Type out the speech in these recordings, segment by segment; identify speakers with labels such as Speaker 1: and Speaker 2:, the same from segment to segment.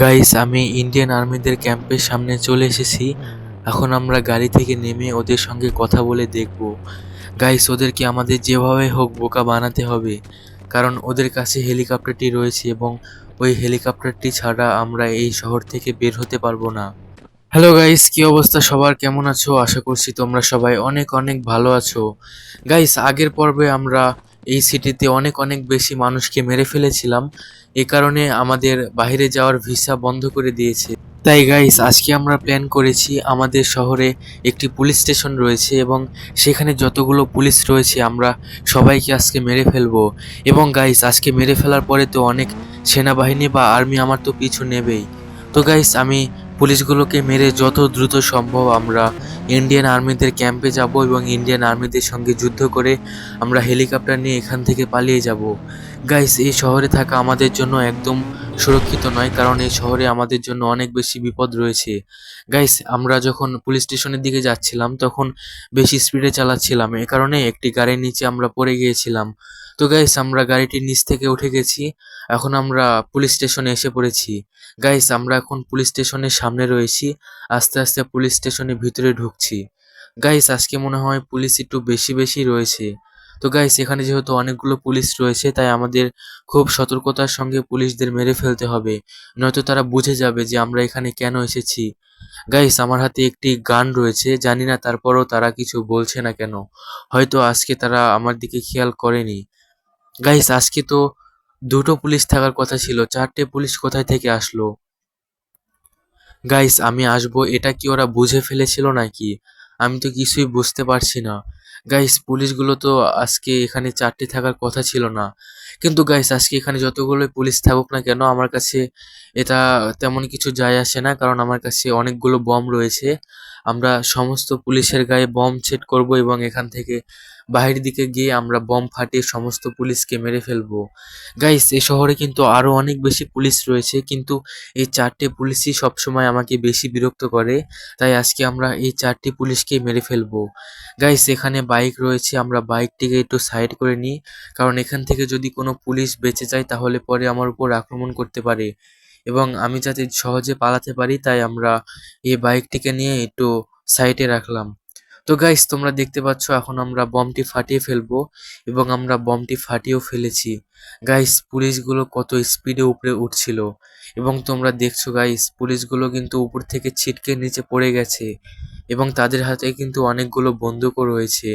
Speaker 1: Guys আমি Indian আর্মিদের ক্যাম্পের সামনে চলে এসেছি। এখন আমরা গাড়ি থেকে নেমে ওদের সঙ্গে কথা বলে দেখব। গাইস ওদেরকে আমাদের যেভাবে হোক বোকা বানাতে হবে। কারণ ওদের কাছে হেলিকপ্টারটি রয়েছে এবং ওই হেলিকপ্টারটি ছাড়া আমরা এই শহর থেকে বের হতে পারব না। হ্যালো গাইস কি অবস্থা? সবার কেমন আছো? আশা করছি তোমরা সবাই অনেক অনেক ভালো আছো। গাইস আগের পর্বে আমরা এই সিটিতে অনেক অনেক বেশি মানুষকে মেরে ফেলেছিলাম। এ কারণে আমাদের বাইরে যাওয়ার ভিসা বন্ধ করে দিয়েছে। তাই গাইস আজকে আমরা প্ল্যান করেছি আমাদের শহরে একটি পুলিশ স্টেশন রয়েছে এবং সেখানে যতগুলো পুলিশ রয়েছে আমরা সবাইকে আজকে মেরে ফেলব। এবং গাইস আজকে মেরে ফেলার পরে তো অনেক সেনাবাহিনী বা আর্মি আমার তো পিছু নেবেই। তো গাইস আমি পুলিশগুলোকে মেরে যত দ্রুত সম্ভব আমরা ইন্ডিয়ান আর্মিদের ক্যাম্পে যাব এবং ইন্ডিয়ান আর্মিদের সঙ্গে যুদ্ধ করে আমরা হেলিকপ্টার নিয়ে এখান থেকে পালিয়ে যাব। গাইস এই শহরে থাকা আমাদের জন্য একদম সুরক্ষিত নয়, কারণ এই শহরে আমাদের জন্য অনেক বেশি বিপদ রয়েছে। গাইস আমরা যখন পুলিশ স্টেশনের দিকে যাচ্ছিলাম, তখন বেশি স্পিডে চালাচ্ছিলাম। এ কারণে একটি গাড়ির নিচে আমরা পড়ে গিয়েছিলাম। তো গাইস আমরা গাড়িটির নিচ থেকে উঠে গেছি। এখন আমরা পুলিশ স্টেশনে এসে পড়েছি। গাইস আমরা এখন পুলিশ স্টেশনের সামনে রয়েছি। আস্তে আস্তে পুলিশ স্টেশনের ভিতরে ঢুকছি। গাইস আজকে মনে হয় পুলিশ একটু বেশি বেশি রয়েছে। তো গাইস এখানে যেহেতু অনেকগুলো পুলিশ রয়েছে, তাই আমাদের খুব সতর্কতার সঙ্গে পুলিশদের মেরে ফেলতে হবে। নয়তো তারা বুঝে যাবে যে আমরা এখানে কেন এসেছি। গাইস আমার হাতে একটি গান রয়েছে, জানি না তারপরও তারা কিছু বলছে না কেন। হয়তো আজকে তারা আমার দিকে খেয়াল করেনি। গাইস আজকে তো দুটো পুলিশ থাকার কথা ছিল, চারটে পুলিশ কোথায় থেকে আসলো? গাইস আমি আসব, এটা কি ওরা বুঝে ফেলেছিল নাকি? আমি তো কিছুই বুঝতে পারছি না। গাইস পুলিশগুলো তো আজকে এখানে চারটে থাকার কথা ছিল না। কিন্তু গাইস আজকে এখানে যতগুলো পুলিশ থাকুক না কেন, আমার কাছে এটা তেমন কিছু যায় আসে না, কারণ আমার কাছে অনেকগুলো বম রয়েছে। আমরা সমস্ত পুলিশের গায়ে বম সেট করব এবং এখান থেকে বাহির দিকে গিয়ে আমরা বম ফাটিয়ে সমস্ত পুলিশকে মেরে ফেলব। গাইস এই শহরে কিন্তু আরও অনেক বেশি পুলিশ রয়েছে, কিন্তু এই চারটে পুলিশই সবসময় আমাকে বেশি বিরক্ত করে, তাই আজকে আমরা এই চারটি পুলিশকে মেরে ফেলব। গাইস এখানে বাইক রয়েছে, আমরা বাইকটিকে একটু সাইড করে নিই, কারণ এখান থেকে যদি কোনো পুলিশ বেঁচে যায় তাহলে পরে আমার উপর আক্রমণ করতে পারে। এবং আমি যাতে সহজে পালাতে পারি, তাই আমরা এই বাইকটিকে নিয়ে একটু সাইডে রাখলাম। তো গাইস তোমরা দেখতে পাচ্ছ এখন আমরা বমটি ফাটিয়ে ফেলব এবং আমরা বমটি ফাটিয়েও ফেলেছি। গাইস পুলিশগুলো কত স্পিডে উপরে উঠছিল এবং তোমরা দেখছ গাইস পুলিশগুলো কিন্তু উপর থেকে ছিটকে নিচে পড়ে গেছে এবং তাদের হাতে কিন্তু অনেকগুলো বন্দুকও রয়েছে।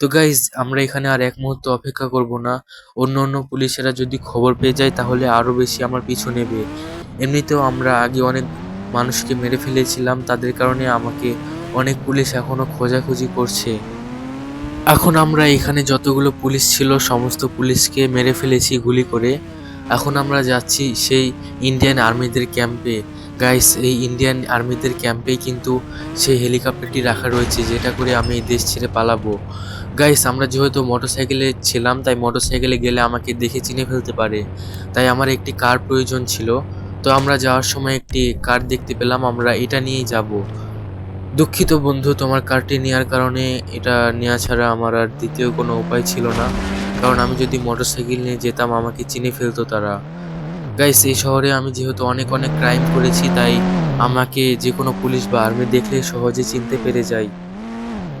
Speaker 1: তো গাইস আমরা এখানে আর এক মুহূর্ত অপেক্ষা করব না। অন্য অন্য পুলিশেরা যদি খবর পেয়ে যায়, তাহলে আরও বেশি আমার পিছু নেবে। এমনিতেও আমরা আগে অনেক মানুষকে মেরে ফেলেছিলাম, তাদের কারণে আমাকে অনেক পুলিশ এখনও খোঁজাখুঁজি করছে। এখন আমরা এখানে যতগুলো পুলিশ ছিল, সমস্ত পুলিশকে মেরে ফেলেছি গুলি করে। এখন আমরা যাচ্ছি সেই ইন্ডিয়ান আর্মিদের ক্যাম্পে গাইস এই ইন্ডিয়ান আর্মিদের ক্যাম্পেই কিন্তু সেই হেলিকপ্টারটি রাখা রয়েছে, যেটা করে আমি এই দেশ ছেড়ে পালাবো। গাইস আমরা যেহেতু মোটরসাইকেলে ছিলাম, তাই মোটরসাইকেলে গেলে আমাকে দেখে চিনে ফেলতে পারে। তাই আমার একটি কার প্রয়োজন ছিল। তো আমরা যাওয়ার সময় একটি কার দেখতে পেলাম, আমরা এটা নিয়েই যাব। দুঃখিত বন্ধু, তোমার কারটি নেওয়ার কারণে এটা নেওয়া ছাড়া আমার আর দ্বিতীয় কোনো উপায় ছিল না। কারণ আমি যদি মোটরসাইকেল নিয়ে যেতাম, আমাকে চিনে ফেলতো তারা। গাইস, এই শহরে আমি যেহেতু অনেক অনেক ক্রাইম করেছি, তাই আমাকে যে কোনো পুলিশ বা আর্মি দেখলে সহজে চিনতে পেরে যায়।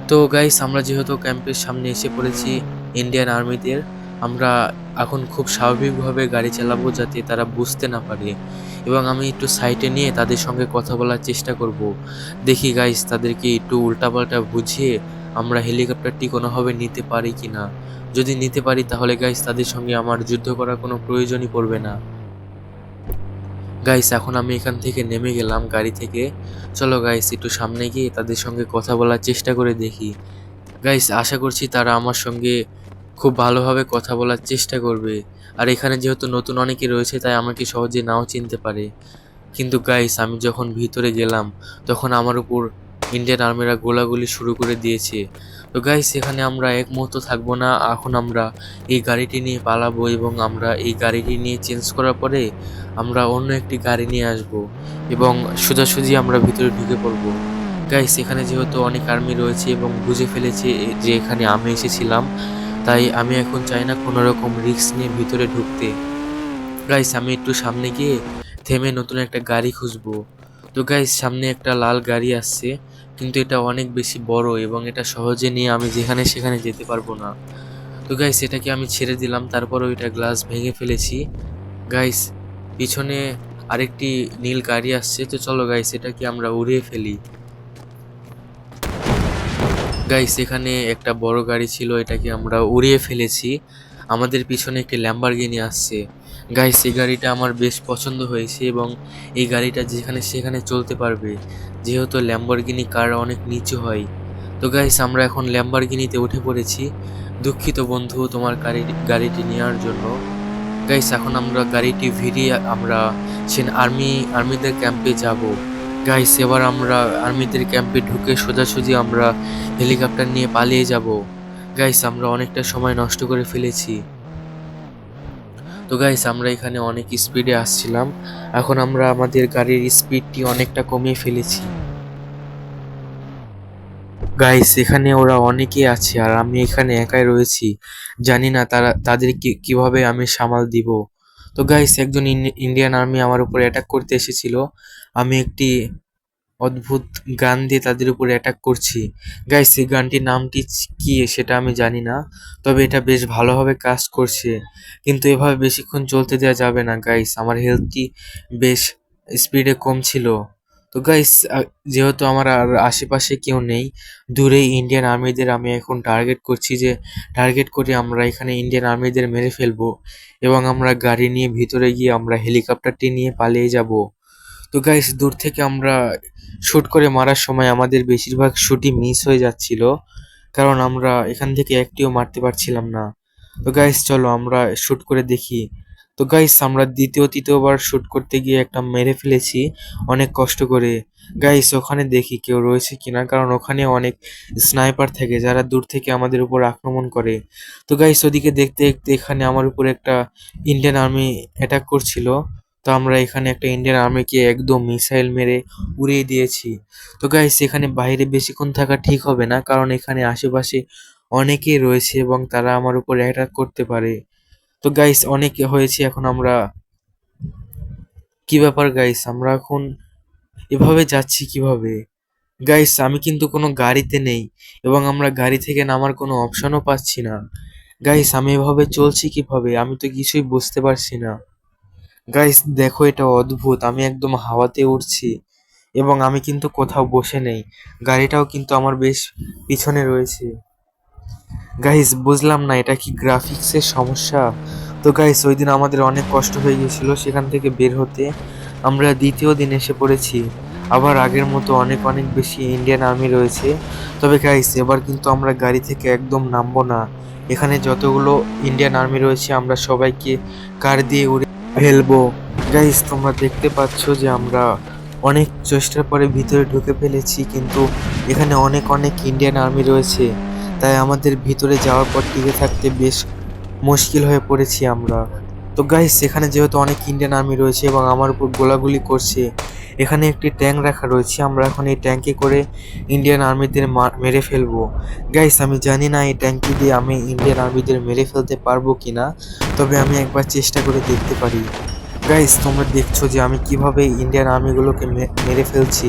Speaker 1: তো গাইস, আমরা যেহেতু ক্যাম্পের সামনে এসে পড়েছি ইন্ডিয়ান আর্মিদের, আমরা এখন খুব স্বাভাবিকভাবে গাড়ি চালাবো যাতে তারা বুঝতে না পারে। এবং আমি একটু সাইটে নিয়ে তাদের সঙ্গে কথা বলার চেষ্টা করব। দেখি গাইস তাদেরকে একটু উল্টাপাল্টা বুঝিয়ে আমরা হেলিকপ্টারটি কোনোভাবে নিতে পারি কি না। যদি নিতে পারি তাহলে গাইস তাদের সঙ্গে আমার যুদ্ধ করার কোনো প্রয়োজনই পড়বে না। গাইস এখন আমি এখান থেকে নেমে গেলাম গাড়ি থেকে। চলো গাইস একটু সামনে গিয়ে তাদের সঙ্গে কথা বলার চেষ্টা করে দেখি। গাইস আশা করছি তারা আমার সঙ্গে খুব ভালোভাবে কথা বলার চেষ্টা করবে। আর এখানে যেহেতু নতুন অনেকে রয়েছে, তাই আমাকে সহজে নাও চিনতে পারে। কিন্তু গাইস আমি যখন ভিতরে গেলাম, তখন আমার উপর ইন্ডিয়ান আর্মিরা গোলাগুলি শুরু করে দিয়েছে। তো গাইস এখানে আমরা এক মুহূর্ত থাকব না। এখন আমরা এই গাড়িটি নিয়ে পালাবো এবং আমরা এই গাড়িটি নিয়ে চেঞ্জ করার পরে আমরা অন্য একটি গাড়ি নিয়ে আসব এবং সোজাসুজি আমরা ভিতরে ঢুকে পড়ব। গাইস এখানে যেহেতু অনেক আর্মি রয়েছে এবং বুঝে ফেলেছে যে এখানে আমি এসেছিলাম তাই আমি এখন চাই না কোনো রকম রিস্ক নিয়ে ভিতরে ঢুকতে। গাইস আমি একটু সামনে গিয়ে থেমে নতুন একটা গাড়ি খুঁজবো। তো গাইস সামনে একটা লাল গাড়ি আসছে, কিন্তু এটা অনেক বেশি বড় এবং এটা সহজে নিয়ে আমি যেখানে সেখানে যেতে পারব না। তো গাইস এটাকে আমি ছেড়ে দিলাম, তারপর ওইটা গ্লাস ভেঙে ফেলেছি। গাইস পিছনে আরেকটি নীল গাড়ি আসছে, তো চলো গাইস এটাকে আমরা উড়িয়ে ফেলি। গাইস এখানে একটা বড় গাড়ি ছিল, এটাকে আমরা উড়িয়ে ফেলেছি। আমাদের পিছনে একটি ল্যাম্বারগিনি আসছে। গাইস এই গাড়িটা আমার বেশ পছন্দ হয়েছে এবং এই গাড়িটা যেখানে সেখানে চলতে পারবে। যেহেতু ল্যাম্বরগিনি কার অনেক নিচু হয়। তো গাইস আমরা এখন ল্যাম্বরগিনিতে উঠে পড়েছি। দুঃখিত বন্ধু, তোমার গাড়ি, গাড়িটি নেওয়ার জন্য। গাইস এখন আমরা গাড়িটি ভিড়িয়ে আমরা সেন আর্মি আর্মিদের ক্যাম্পে যাব। গাইস এবার আমরা আর্মিদের ক্যাম্পে ঢুকে সোজাসুজি আমরা হেলিকপ্টার নিয়ে পালিয়ে যাব। গাইস আমরা অনেকটা সময় নষ্ট করে ফেলেছি। তো গাইস আমরা এখানে অনেক স্পিডে আসছিলাম। এখন আমরা আমাদের গাড়ির স্পিডটি অনেকটা কমিয়ে ফেলেছি। গাইস এখানে ওরা অনেকেই আছে আর আমি এখানে একাই রয়েছি। জানি না তারা, তাদের কীভাবে আমি সামাল দিব। তো গাইস একজন ইন্ডিয়ান আর্মি আমার উপর অ্যাটাক করতে এসেছিল। আমি একটি অদ্ভুত গান দিয়ে তাদের উপর অ্যাটাক করছি। গাইস এই গানটির নামটি কি সেটা আমি জানি না, তবে এটা বেশ ভালোভাবে কাজ করছে। কিন্তু এভাবে বেশিক্ষণ চলতে দেওয়া যাবে না গাইস আমার হেলথটি বেশ স্পিডে কম ছিল। তো গাইস যেহেতু আমার আর আশেপাশে কেউ নেই, দূরেই ইন্ডিয়ান আর্মিদের আমি এখন টার্গেট করছি যে টার্গেট করে আমরা এখানে ইন্ডিয়ান আর্মিদের মেরে ফেলব এবং আমরা গাড়ি নিয়ে ভিতরে গিয়ে আমরা হেলিকপ্টারটি নিয়ে পালিয়ে যাব। তো গাইস দূর থেকে আমরা শ্যুট করে মারার সময় আমাদের বেশিরভাগ শুটই মিস হয়ে যাচ্ছিল, কারণ আমরা এখান থেকে একটিও মারতে পারছিলাম না। তো গাইস চলো আমরা শুট করে দেখি। তো গাইস আমরা দ্বিতীয়, তৃতীয়বার শ্যুট করতে গিয়ে একটা মেরে ফেলেছি, অনেক কষ্ট করে। গাইস ওখানে দেখি কেউ রয়েছে কিনা, কারণ ওখানে অনেক স্নাইপার থাকে যারা দূর থেকে আমাদের উপর আক্রমণ করে। তো গাইস ওদিকে দেখতে দেখতে এখানে আমার উপর একটা ইন্ডিয়ান আর্মি অ্যাটাক করছিল। তো আমরা এখানে একটা ইন্ডিয়ান আর্মিকে একদম মিসাইল মেরে উড়িয়ে দিয়েছি। তো গাইস এখানে বাইরে বেশিক্ষণ থাকা ঠিক হবে না, কারণ এখানে আশেপাশে অনেকেই রয়েছে এবং তারা আমার উপর অ্যাটাক করতে পারে। তো গাইস অনেক হয়েছে, এখন আমরা কি ব্যাপার গাইস আমরা এখন এভাবে যাচ্ছি কীভাবে? গাইস আমি কিন্তু কোনো গাড়িতে নেই এবং আমরা গাড়ি থেকে নামার কোনো অপশনও পাচ্ছি না। গাইস আমি এভাবে চলছি কীভাবে? আমি তো কিছুই বুঝতে পারছি না। গাইস দেখো এটা অদ্ভুত। আমি একদম হাওয়াতে উঠছি এবং আমি কিন্তু কোথাও বসে নেই। গাড়িটাও কিন্তু আমার বেশ পিছনে রয়েছে। গাইস বুঝলাম না এটা কি গ্রাফিক্সের সমস্যা? তো গাইস ওই দিন আমাদের অনেক কষ্ট হয়ে গিয়েছিল সেখান থেকে বের হতে। আমরা দ্বিতীয় দিন এসে পড়েছি। আবার আগের মতো অনেক অনেক বেশি ইন্ডিয়ান আর্মি রয়েছে। তবে গাইস এবার কিন্তু আমরা গাড়ি থেকে একদম নামবো না। এখানে যতগুলো ইন্ডিয়ান আর্মি রয়েছে, আমরা সবাইকে কার দিয়ে উড়ে ফেলব। গাইস তোমরা দেখতে পাচ্ছ যে আমরা অনেক চেষ্টার পরে ভিতরে ঢুকে ফেলেছি, কিন্তু এখানে অনেক অনেক ইন্ডিয়ান আর্মি রয়েছে। তাই আমাদের ভিতরে যাওয়ার পর টিকে থাকতে বেশ মুশকিল হয়ে পড়েছি আমরা। তো গাইস এখানে যেহেতু অনেক ইন্ডিয়ান আর্মি রয়েছে এবং আমার উপর গোলাগুলি করছে, এখানে একটি ট্যাঙ্ক রাখা রয়েছে, আমরা এখন এই ট্যাঙ্কে করে ইন্ডিয়ান আর্মিদের মেরে ফেলব। গাইস আমি জানি না এই ট্যাঙ্কি দিয়ে আমি ইন্ডিয়ান আর্মিদের মেরে ফেলতে পারব কি না তবে আমি একবার চেষ্টা করে দেখতে পারি। গাইস তোমরা দেখছ যে আমি কীভাবে ইন্ডিয়ান আর্মিগুলোকে মেরে ফেলছি।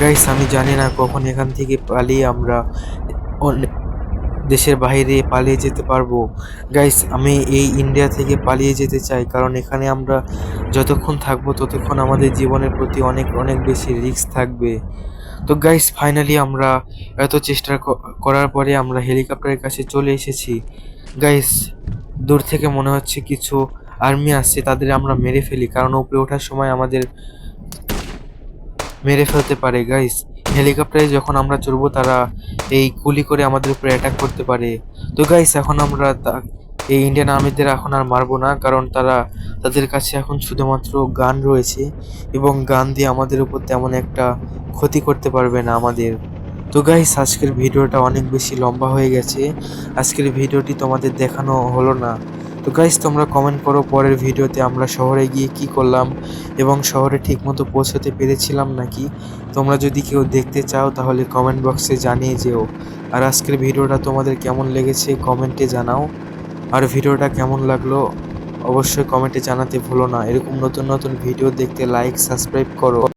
Speaker 1: গাইস আমি জানি না কখন এখান থেকে পালিয়ে আমরা দেশের বাইরে পালিয়ে যেতে পারব। গাইস আমি এই ইন্ডিয়া থেকে পালিয়ে যেতে চাই, কারণ এখানে আমরা যতক্ষণ থাকব ততক্ষণ আমাদের জীবনের প্রতি অনেক অনেক বেশি রিস্ক থাকবে। তো গাইস ফাইনালি আমরা এত চেষ্টা করার পরে আমরা হেলিকপ্টারের কাছে চলে এসেছি। গাইস দূর থেকে মনে হচ্ছে কিছু আর্মি আসছে, তাদের আমরা মেরে ফেলি, কারণ উপরে ওঠার সময় আমাদের মেরে ফেলতে পারে। গাইস হেলিকপ্টারে যখন আমরা চড়বো, তারা এই গুলি করে আমাদের উপরে অ্যাটাক করতে পারে। তো গাইস এখন আমরা এই ইন্ডিয়ান আর্মিদের এখন আর মারবো না, কারণ তারা তাদের কাছে এখন শুধুমাত্র গান রয়েছে এবং গান দিয়ে আমাদের উপর তেমন একটা ক্ষতি করতে পারবে না আমাদের। তো গাইস আজকের ভিডিওটা অনেক বেশি লম্বা হয়ে গেছে। আজকের ভিডিওটি তোমাদের দেখানো হলো না। তো গাইস তোমরা কমেন্ট করো, পরের ভিডিওতে আমরা শহরে গিয়ে কি করলাম এবং শহরে ঠিকমতো পৌঁছাতে পেরেছিলাম নাকি? তোমরা যদি কেউ দেখতে চাও, তাহলে কমেন্ট বক্সে জানিয়ে যেও। আর আজকের ভিডিওটা তোমাদের কেমন লেগেছে কমেন্টে জানাও। আর ভিডিওটা কেমন লাগল, অবশ্যই কমেন্টে জানাতে ভুলো না। এরকম নতুন নতুন ভিডিও দেখতে লাইক সাবস্ক্রাইব করো।